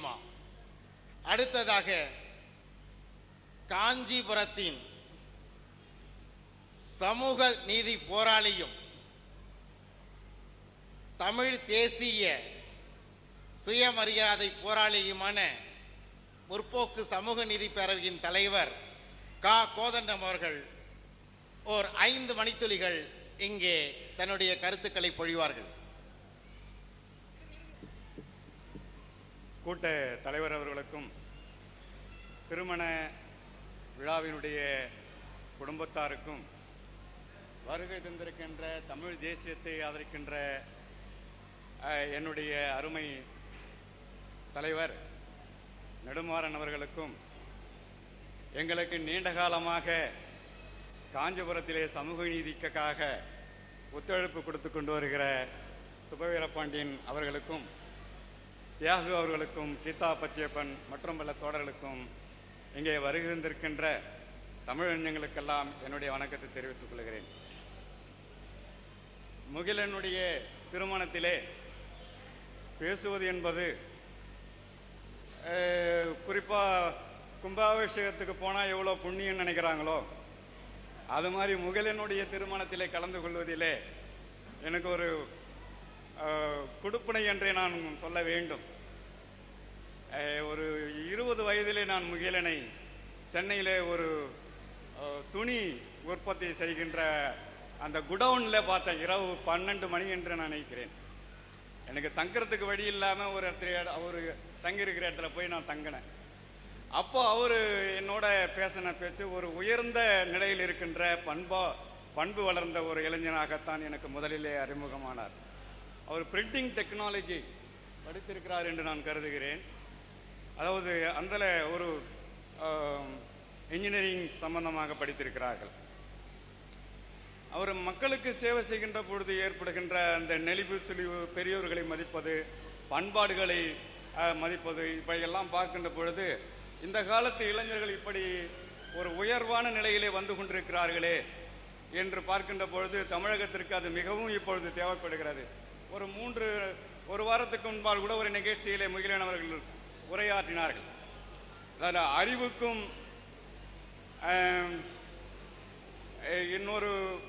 தெரியுமா? அடுத்ததாக காஞ்சிபுரத்தின் சமூக நீதி போராளியும் தமிழ் தேசிய சுயமரியாதை போராளியுமான முற்போக்கு சமூக நீதி பேரவையின் தலைவர் கா. கோதண்டம் அவர்கள் ஓர் ஐந்து மணித்துளிகள் இங்கே தன்னுடைய கருத்துக்களை பொழிவார்கள். கூட்ட தலைவர் அவர்களுக்கும் திருமண விழாவினுடைய குடும்பத்தாருக்கும் வருகை தந்திருக்கின்ற தமிழ் தேசியத்தை ஆதரிக்கின்ற என்னுடைய அருமை தலைவர் நெடுமாறன் அவர்களுக்கும் எங்களுக்கு நீண்ட காலமாக காஞ்சிபுரத்திலே சமூக நீதிக்காக ஒத்துழைப்பு கொடுத்து கொண்டு வருகிற சுபவீரபாண்டியன் அவர்களுக்கும் தியாகு அவர்களுக்கும் கீதா பச்சையப்பன் மற்றும் பல தோழர்களுக்கும் இங்கே வருகின்றிருக்கின்ற தமிழஞ்சங்களுக்கெல்லாம் என்னுடைய வணக்கத்தை தெரிவித்துக் கொள்கிறேன். முகிலனுடைய திருமணத்திலே பேசுவது என்பது குறிப்பாக கும்பாபிஷேகத்துக்கு போனால் எவ்வளோ புண்ணியம் நினைக்கிறாங்களோ அது மாதிரி முகிலனுடைய திருமணத்திலே கலந்து கொள்வதிலே எனக்கு ஒரு கொடுப்பனை என்றே நான் சொல்ல வேண்டும். ஒரு இருபது வயதிலே நான் முகிலனை சென்னையிலே ஒரு துணி உற்பத்தி செய்கின்ற அந்த குடவுனில் பார்த்த இரவு பன்னெண்டு மணி என்று நான் நினைக்கிறேன். எனக்கு தங்குறதுக்கு வழி இல்லாமல் ஒரு இடத்துல அவர் தங்கியிருக்கிற இடத்துல போய் நான் தங்கினேன். அப்போ அவர் என்னோட பேசின பேச்சு ஒரு உயர்ந்த நிலையில் இருக்கின்ற பண்பா பண்பு வளர்ந்த ஒரு இளைஞனாகத்தான் எனக்கு முதலிலே அறிமுகமானார். அவர் பிரிண்டிங் டெக்னாலஜி படித்திருக்கிறார் என்று நான் கருதுகிறேன். அதாவது அதில் ஒரு இன்ஜினியரிங் சம்பந்தமாக படித்திருக்கிறார்கள். அவர் மக்களுக்கு சேவை செய்கின்ற பொழுது ஏற்படுகின்ற அந்த நெளிவு சுழிவு பெரியோர்களை மதிப்பது பண்பாடுகளை மதிப்பது இப்படியெல்லாம் பார்க்கின்ற பொழுது இந்த காலத்து இளைஞர்கள் இப்படி ஒரு உயர்வான நிலையிலே வந்து கொண்டிருக்கிறார்களே என்று பார்க்கின்ற பொழுது தமிழகத்திற்கு அது மிகவும் இப்பொழுது தேவைப்படுகிறது. ஒரு மூன்று ஒரு வாரத்துக்கு முன்பால் கூட ஒரு நிகழ்ச்சியிலே முகிலன் அவர்கள் உரையாற்றினார்கள். அதில் அறிவுக்கும் இன்னொரு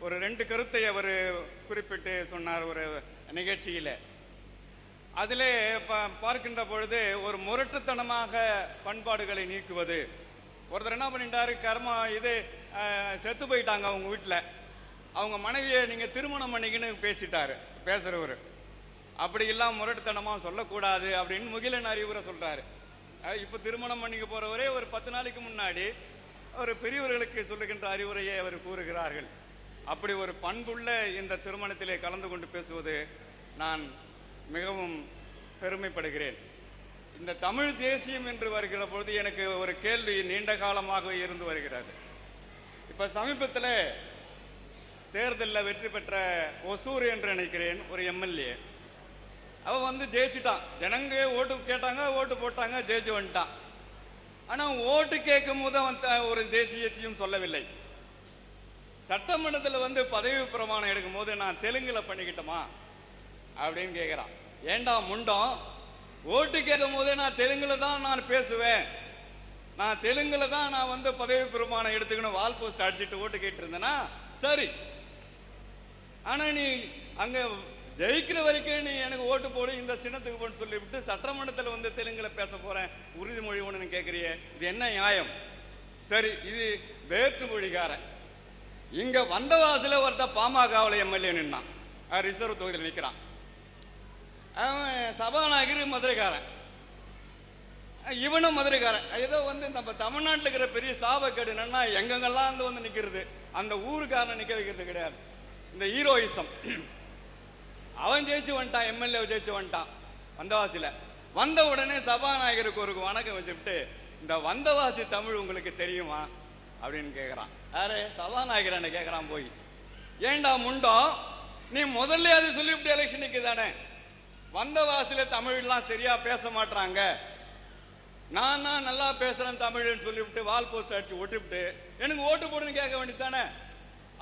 ஒரு ரெண்டு கருத்தை அவர் குறிப்பிட்டு சொன்னார் ஒரு நிகழ்ச்சியில். அதிலே ப- பார்க்கின்ற பொழுது ஒரு முரட்டுத்தனமாக பண்பாடுகளை நீக்குவது. ஒருத்தர் என்ன பண்ணிட்டாரு? கர்மா இது செத்து போயிட்டாங்க அவங்க வீட்டில் அவங்க மனைவியை நீங்கள் திருமணம் பண்ணிக்கின்னு பேசிட்டாரு பேசுகிறவர் அப்படி இல்லாம முரட்டுத்தனமாக சொல்லக்கூடாது அப்படின்னு முகிலன் அறிவுரை சொல்கிறாரு இப்போ திருமணம் பண்ணிக்க போகிறவரே ஒரு பத்து நாளைக்கு முன்னாடி ஒரு பெரியவர்களுக்கு சொல்லுகின்ற அறிவுரையை அவர் கூறுகிறார்கள். அப்படி ஒரு பண்புள்ள இந்த திருமணத்திலே கலந்து கொண்டு பேசுவது நான் மிகவும் பெருமைப்படுகிறேன். இந்த தமிழ் தேசியம் என்று வருகிற பொழுது எனக்கு ஒரு கேள்வி நீண்ட காலமாக இருந்து வருகிறது. இப்போ சமீபத்தில் தேர்தலில் வெற்றி பெற்ற ஒசூர் என்று நினைக்கிறேன் ஒரு எம்எல்ஏ. அவன் வந்து ஜெயிச்சுட்டான் ஜனங்க ஓட்டு கேட்டாங்க ஓட்டு போட்டாங்க ஜெயிச்சு வந்துட்டான். ஆனால் ஓட்டு கேட்கும் போது அவன் த- ஒரு தேசியத்தையும் சொல்லவில்லை. சட்டமன்றத்தில் வந்து பதவி பிரமாணம் எடுக்கும் போது நான் தெலுங்கில் பண்ணிக்கிட்டோமா? அப்படின்னு கேட்குறான் ஏண்டா முண்டம்? ஓட்டு கேட்கும் போதே நான் தெலுங்கில் தான் நான் பேசுவேன். நான் தெலுங்கில் தான் நான் வந்து பதவி பிரமாணம் எடுத்துக்கணும் வால் போஸ்ட் அடிச்சுட்டு ஓட்டு கேட்டு இருந்தேன்னா சரி. ஆனா நீ அங்க ஜெயிக்கிற வரைக்கும் நீ எனக்கு ஓட்டு போடு இந்த சின்னத்துக்கு போன்னு சொல்லிவிட்டு சட்டமன்றத்தில் வந்து தெலுங்குல பேச போறேன். உறுதிமொழி ஒன்று கேட்குறியே இது என்ன நியாயம்? சரி இது வேற்று மொழிகாரன் இங்க வந்தவாசில ஒருத்த பாமகவில் எம்எல்ஏ நின்னான். ரிசர்வ் தொகுதியில் நிற்கிறான் அவன் சபாநாயகர் மதுரைக்காரன். இவனும் மதுரைக்காரன். ஏதோ வந்து நம்ம தமிழ்நாட்டில் இருக்கிற பெரிய சாபக்கேடு என்னன்னா எங்கெங்கெல்லாம் வந்து வந்து நிற்கிறது அந்த ஊருக்காரன் நிற்க வைக்கிறது கிடையாது. இந்த ஹீரோயிசம். அவன் ஜெயிச்சு வந்துட்டான் எம்எல்ஏ ஜெயிச்சு வந்துட்டான் வந்தவாசியில். வந்த உடனே சபாநாயகருக்கு ஒரு வணக்கம் வச்சுட்டு இந்த வந்தவாசி தமிழ் உங்களுக்கு தெரியுமா? அப்படின்னு கேட்குறான் யாரு? சபாநாயகர் என்ன கேட்குறான் போய். ஏன்டா முண்டோ நீ முதல்ல அது சொல்லிவிட்டு எலெக்ஷனுக்கு தானே வந்தவாசியில தமிழ்லாம் சரியா பேச மாட்றாங்க. நான் தான் நல்லா பேசுறேன் தமிழ்னு சொல்லிவிட்டு வால் போஸ்ட் அடிச்சு ஒட்டிவிட்டு எனக்கு ஓட்டு போடுன்னு கேட்க வேண்டியதானே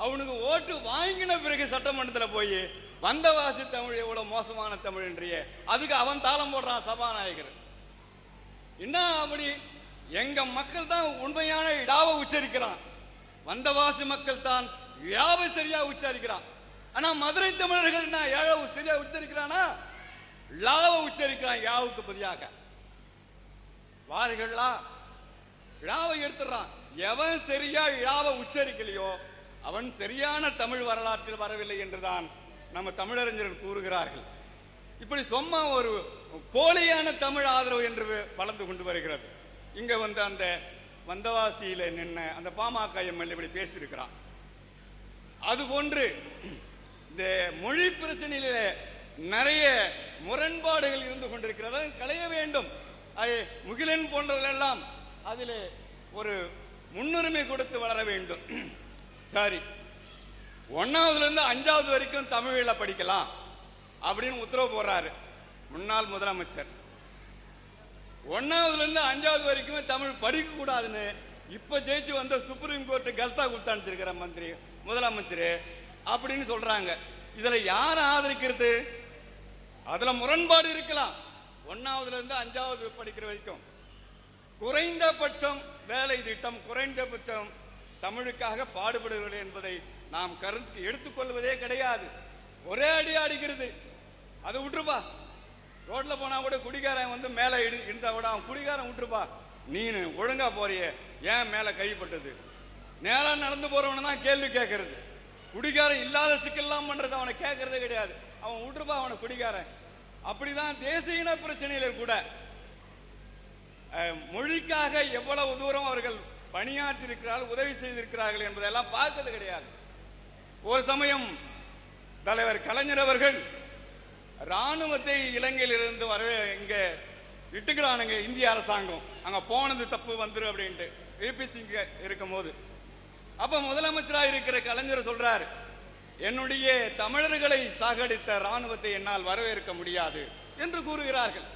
அவனுக்கு ஓட்டு வாங்கின பிறகு சட்டமன்றத்தில் போய் வந்தவாசி தமிழ் எவ்வளோ மோசமான தமிழ் என்றியே அதுக்கு அவன் தாளம் போடுறான் சபாநாயகர். என்ன அப்படி? எங்க மக்கள் தான் உண்மையான இடாவை உச்சரிக்கிறான். வந்தவாசி மக்கள் தான் யாவை சரியா உச்சரிக்கிறான். ஆனா மதுரை தமிழர்கள் என்ன ஏழவு சரியா உச்சரிக்கிறானா? லாவை உச்சரிக்கிறான் யாவுக்கு பதியாக வார்களா இழாவை எடுத்துறான் எவன் சரியா இழாவை உச்சரிக்கலையோ அவன் சரியான தமிழ் வரலாற்றில் வரவில்லை என்றுதான் நம்ம தமிழறிஞர்கள் கூறுகிறார்கள். இப்படி சும்மா ஒரு போலியான தமிழ் ஆதரவு என்று வளர்ந்து கொண்டு வருகிறது. இங்க வந்து அந்த வந்தவாசியில நின்ன அந்த பாமக எம்எல்ஏ இப்படி பேசியிருக்கிறான். அது போன்று இந்த மொழி பிரச்சனையில நிறைய முரண்பாடுகள் இருந்து கொண்டிருக்கிறது. களைய வேண்டும். அது முகிலன் போன்றவர்கள் எல்லாம் அதில் ஒரு முன்னுரிமை கொடுத்து வளர வேண்டும். சரி ஒன்னாவதுல இருந்து அஞ்சாவது வரைக்கும் தமிழில் படிக்கலாம் அப்படின்னு உத்தரவு போடுறாரு முன்னாள் முதலமைச்சர். ஒன்னாவதுல இருந்து அஞ்சாவது வரைக்குமே தமிழ் படிக்க கூடாதுன்னு இப்ப ஜெயிச்சு வந்த சுப்ரீம் கோர்ட்டு கல்தா கொடுத்து அனுப்பிச்சிருக்கிற மந்திரி முதலமைச்சர் அப்படின்னு சொல்றாங்க. இதுல யார் ஆதரிக்கிறது? அதுல முரண்பாடு இருக்கலாம். ஒன்னாவதுல இருந்து அஞ்சாவது படிக்கிற வரைக்கும். குறைந்தபட்சம் வேலை திட்டம் குறைந்தபட்சம் தமிழுக்காக பாடுபடுகிறது என்பதை நாம் கருத்துக்கு எடுத்துக்கொள்வதே கிடையாது. ஒரே அடி அடிக்கிறது. அதை விட்டுருப்பா ரோட்ல போனா கூட குடிகாரன் வந்து மேலே இடி இருந்தா கூட அவன் குடிகாரன் விட்டுருப்பா நீ ஒழுங்கா போறியே. ஏன் மேல கைப்பட்டது நேரா நடந்து போறவன தான் கேள்வி கேட்கறது. குடிகாரன் இல்லாத சிக்கல்லாம் பண்றது அவனை கேட்கறதே கிடையாது. அவன் விட்டுருப்பா அவனை குடிகாரன். அப்படிதான் தேசிய இன பிரச்சனையில கூட மொழிக்காக எவ்வளவு தூரம் அவர்கள் பணியாற்றியிருக்கிறார்கள் உதவி செய்திருக்கிறார்கள் என்பதெல்லாம் பார்த்தது கிடையாது. ஒரு சமயம் தலைவர் கலைஞர் அவர்கள் ராணுவத்தை இலங்கையிலிருந்து வரவே இங்க இட்டுக்கிறானுங்க இந்திய அரசாங்கம். அங்க போனது தப்பு வந்துரு அப்படின்ட்டு. விபிசி இருக்கும் போது அப்போ முதலமைச்சரா இருக்கிற கலைஞர் சொல்றாரு என்னுடைய தமிழர்களை சாகடித்த ராணுவத்தை என்னால் வரவேற்க முடியாது என்று கூறுகிறார்கள்.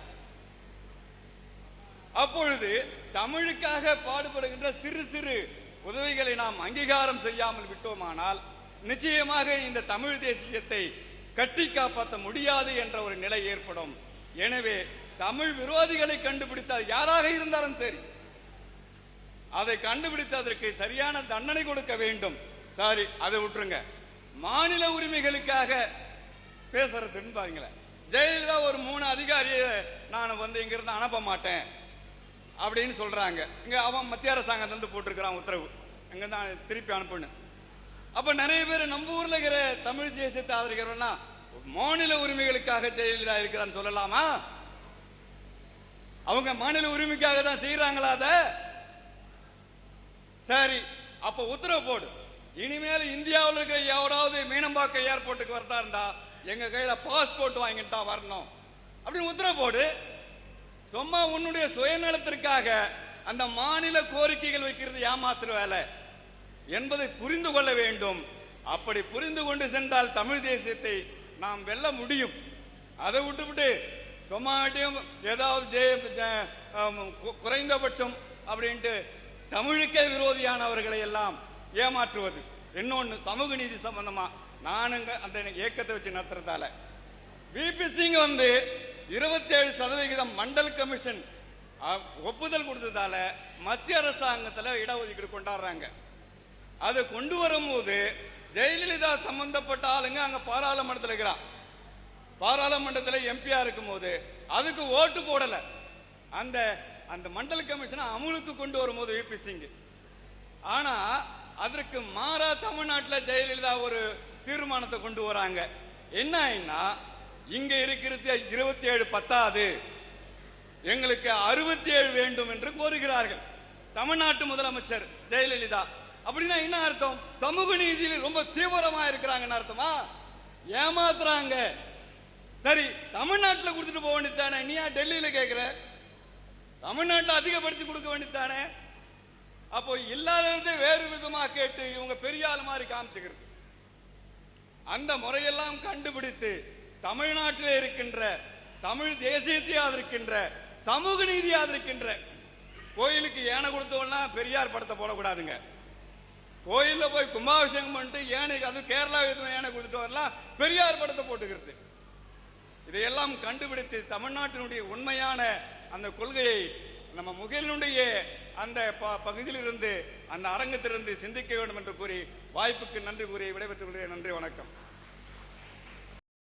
அப்பொழுது தமிழுக்காக பாடுபடுகின்ற சிறு சிறு உதவிகளை நாம் அங்கீகாரம் செய்யாமல் விட்டோமானால் நிச்சயமாக இந்த தமிழ் தேசியத்தை கட்டி காப்பாற்ற முடியாது என்ற ஒரு நிலை ஏற்படும். எனவே தமிழ் விரோதிகளை கண்டுபிடித்தால் யாராக இருந்தாலும் சரி அதை கண்டுபிடித்து அதற்கு சரியான தண்டனை கொடுக்க வேண்டும். சாரி அதை விட்டுருங்க. மாநில உரிமைகளுக்காக பேசுறதுன்னு பாருங்களேன். ஜெயலலிதா ஒரு மூணு அதிகாரியை நான் வந்து இங்கிருந்து அனுப்ப மாட்டேன். அப்படின்னு சொல்றாங்க. இங்க அவன் மத்திய அரசாங்கம் வந்து போட்டிருக்கிறான் உத்தரவு. அங்க தான் திருப்பி அனுப்பணும் அப்ப நிறைய பேர் நம்ம ஊர்ல இருக்கிற தமிழ் தேசியத்தை ஆதரிக்கிறோம்னா மாநில உரிமைகளுக்காக ஜெயலலிதா இருக்கிறான்னு சொல்லலாமா? அவங்க மாநில உரிமைக்காக தான் செய்யறாங்களா அதை? சரி அப்ப உத்தரவு போடு. இனிமேல் இந்தியாவில் இருக்கிற எவராவது மீனம்பாக்கம் ஏர்போர்ட்டுக்கு வரதா இருந்தா எங்க கையில பாஸ்போர்ட் வாங்கிட்டு தான் வரணும். அப்படின்னு உத்தரவு போடு. சும்மா உன்னுடைய சுயநலத்திற்காக அந்த மாநில கோரிக்கைகள் வைக்கிறது ஏமாத்துற வேலை. என்பதை புரிந்து கொள்ள வேண்டும். அப்படி புரிந்து கொண்டு சென்றால் தமிழ் தேசியத்தை நாம் வெல்ல முடியும். அதை விட்டுவிட்டு சும்மாட்டியும் ஏதாவது ஜெய குறைந்தபட்சம் அப்படின்ட்டு தமிழுக்கே விரோதியானவர்களை எல்லாம் ஏமாற்றுவது. இன்னொன்று சமூக நீதி சம்பந்தமா. நானுங்க அந்த இயக்கத்தை வச்சு நடத்துறதால. பிபி சிங் வந்து இருபத்தேழு சதவிகிதம் மண்டல் கமிஷன் ஒப்புதல் கொடுத்ததால மத்திய அரசாங்கத்தில் இடஒதுக்கீடு கொண்டாடுறாங்க. அதை கொண்டு வரும்போது ஜெயலலிதா சம்பந்தப்பட்ட ஆளுங்க அங்க பாராளுமன்றத்தில் இருக்கிறான். பாராளுமன்றத்தில் எம்பியா இருக்கும்போது அதுக்கு ஓட்டு போடல. அந்த அந்த மண்டல கமிஷனை அமுலுக்கு கொண்டு வரும்போது விபி சிங் ஆனா அதற்கு மாறா தமிழ்நாட்டில் ஜெயலலிதா ஒரு தீர்மானத்தை கொண்டு வராங்க. என்ன இங்க இருக்கிறது இருபத்தி ஏழு பத்தாது எங்களுக்கு அறுபத்தி ஏழு வேண்டும் என்று கோருகிறார்கள். தமிழ்நாட்டு முதலமைச்சர் ஜெயலலிதா. அப்படின்னா என்ன அர்த்தம்? சமூக நீதியில் ரொம்ப தீவிரமா இருக்கிறாங்கன்னு அர்த்தமா? ஏமாத்துறாங்க. சரி தமிழ்நாட்டில் கொடுத்துட்டு போக வேண்டியதானே நீ ஏன் டெல்லியில கேட்கிற தமிழ்நாட்டில் அதிகப்படுத்தி கொடுக்க வேண்டியதானே அப்போ இல்லாததை வேறு விதமா கேட்டு இவங்க பெரிய ஆள் மாதிரி காமிச்சுக்கிறது. அந்த முறையெல்லாம் கண்டுபிடித்து தமிழ்நாட்டில் இருக்கின்ற தமிழ் தேசியத்தை ஆதரிக்கின்ற சமூக நீதி ஆதரிக்கின்ற கோயிலுக்கு ஏனை கொடுத்தவனா பெரியார் படத்தை போடக்கூடாதுங்க. கோயிலில் போய் கும்பாபிஷேகம் பண்ணிட்டு ஏனைக்கு அது கேரளா எதுவும் ஏனை கொடுத்துட்டு வரலாம் பெரியார் படத்தை போட்டுக்கிறது. இதையெல்லாம் கண்டுபிடித்து தமிழ்நாட்டினுடைய உண்மையான அந்த கொள்கையை நம்ம முகிலினுடைய அந்த ப- பகுதியிலிருந்து அந்த அரங்கத்திலிருந்து சிந்திக்க வேண்டும் என்று கூறி வாய்ப்புக்கு நன்றி கூறி விடைபெற்றுக் கொள்கிறேன். நன்றி வணக்கம்.